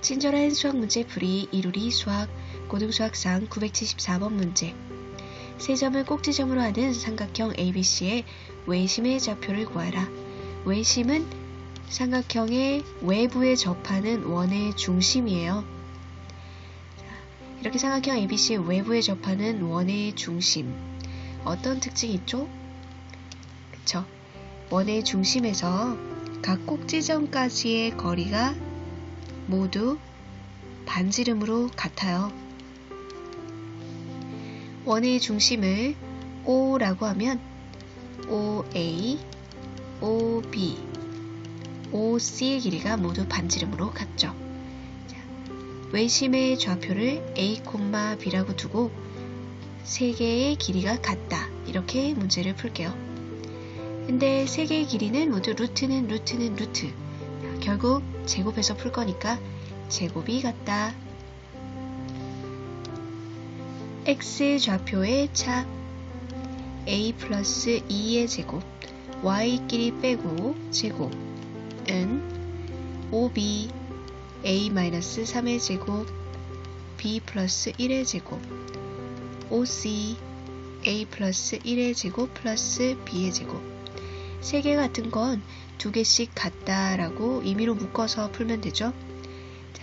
친절한 수학 문제 풀이 이루리 수학 고등수학상 974번 문제 세 점을 꼭지점으로 하는 삼각형 ABC의 외심의 좌표를 구하라. 외심은 삼각형의 외부에 접하는 원의 중심이에요. 자, 이렇게 삼각형 ABC의 외부에 접하는 원의 중심. 어떤 특징이 있죠? 그쵸? 원의 중심에서 각 꼭지점까지의 거리가 모두 반지름으로 같아요. 원의 중심을 O라고 하면 OA, OB, OC의 길이가 모두 반지름으로 같죠. 자, 외심의 좌표를 A, B라고 두고 세 개의 길이가 같다. 이렇게 문제를 풀게요. 근데 세 개의 길이는 모두 루트는 루트는 루트. 자, 결국 제곱해서 풀 거니까 제곱이 같다. x 좌표의 차 a 플러스 2의 제곱 y끼리 빼고 제곱은 5b a 마이너스 3의 제곱 b 플러스 1의 제곱 5c a 플러스 1의 제곱 플러스 b의 제곱 세 개 같은 건 두 개씩 같다라고 임의로 묶어서 풀면 되죠. 자,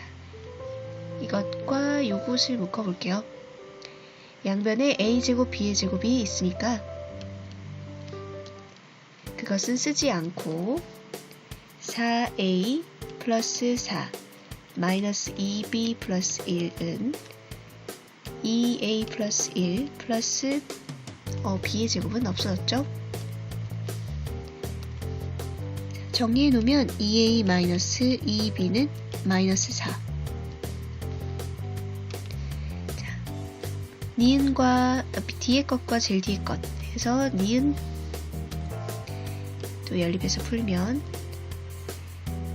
이것과 이것을 묶어 볼게요. 양변에 a제곱 b의 제곱이 있으니까 그것은 쓰지 않고 4a 플러스 4 마이너스 2b 플러스 1은 2a 플러스 1 플러스 어, b의 제곱은 없어졌죠? 정리해 놓으면 2a 마이너스 2b는 마이너스 4 니은과 뒤에 것과 제일 뒤에 것. 해서 니은 또 연립해서 풀면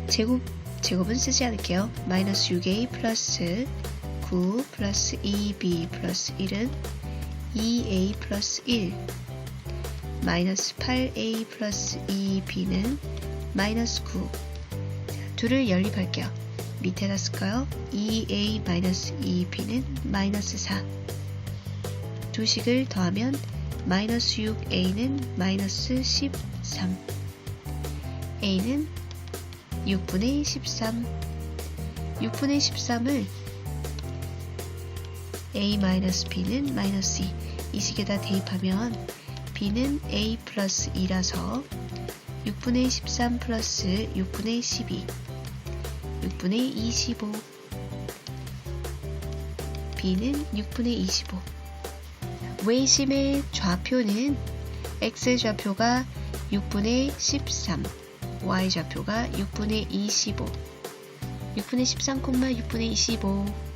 제곱 제곱은 쓰지 않을게요. 마이너스 6a 플러스 9 플러스 2b 플러스 1은 2a 플러스 1 마이너스 8a 플러스 2b는 마이너스 9 자, 둘을 연립할게요. 밑에다 쓸까요? 2a 마이너스 2b는 마이너스 4두 식을 더하면 마이너스 6a는 마이너스 13 a는 6분의 13 6분의 13을 a 마이너스 b는 마이너스 2 이 식에다 대입하면 b는 a 플러스 2라서 6분의 13 플러스 6분의 12 6분의 25 b는 6분의 25 외심의 좌표는 x 좌표가 6분의 13, y 좌표가 6분의 25, 6분의 13, 6분의 25